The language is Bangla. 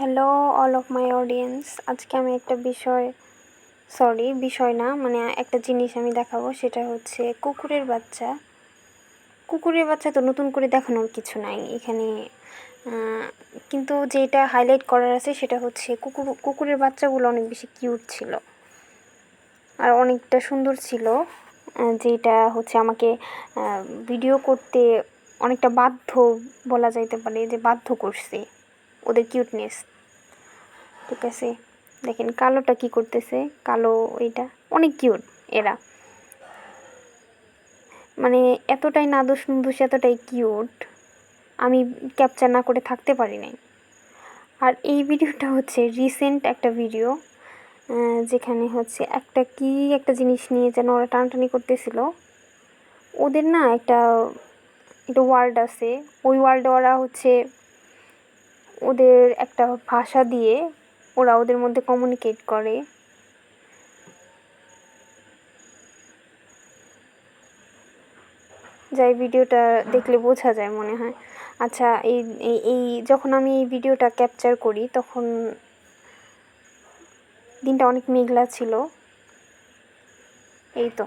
Hello all of my audience আজকে আমি একটা বিষয় সরি বিষয় না মানে একটা জিনিস আমি দেখাবো, সেটা হচ্ছে কুকুরের বাচ্চা। কুকুরের বাচ্চা তো নতুন করে দেখানোর কিছু নাই এখানে। কিন্তু যেটা হাইলাইট করার আছে, সেটা হচ্ছে কুকুর, কুকুরের বাচ্চাগুলো অনেক বেশি কিউট ছিল। আর অনেকটা সুন্দর ছিল। যেটা হচ্ছে আমাকে ভিডিও করতে অনেকটা বাধ্য বলা যাইতে পারে যে বাধ্য করছে। ওদের কিউটনেস ঠিক আছে? দেখেন, কালোটা কি করতেছে? কালো এটা অনেক কিউট এরা। মানে এতটাই নাদুস নুদুস, এতটাই কিউট আমি ক্যাপচার না করে থাকতে পারি নাই। আর এই ভিডিওটা হচ্ছে রিসেন্ট একটা ভিডিও যেখানে হচ্ছে একটা কি একটা জিনিস নিয়ে যেন ওরা টানাটানি করতেছিল। ওদের না একটা একটা ওয়ার্ড আছে। ওই ওয়ার্ডে ওরা হচ্ছে ওদের একটা ভাষা দিয়ে ওরা ওদের মধ্যে কমিউনিকেট করে। যাই, ভিডিওটা দেখলে বোঝা যায় মনে হয়। আচ্ছা এই, এই- যখন আমি এই ভিডিওটা ক্যাপচার করি, তখন দিনটা অনেক মেঘলা ছিল। এই তো।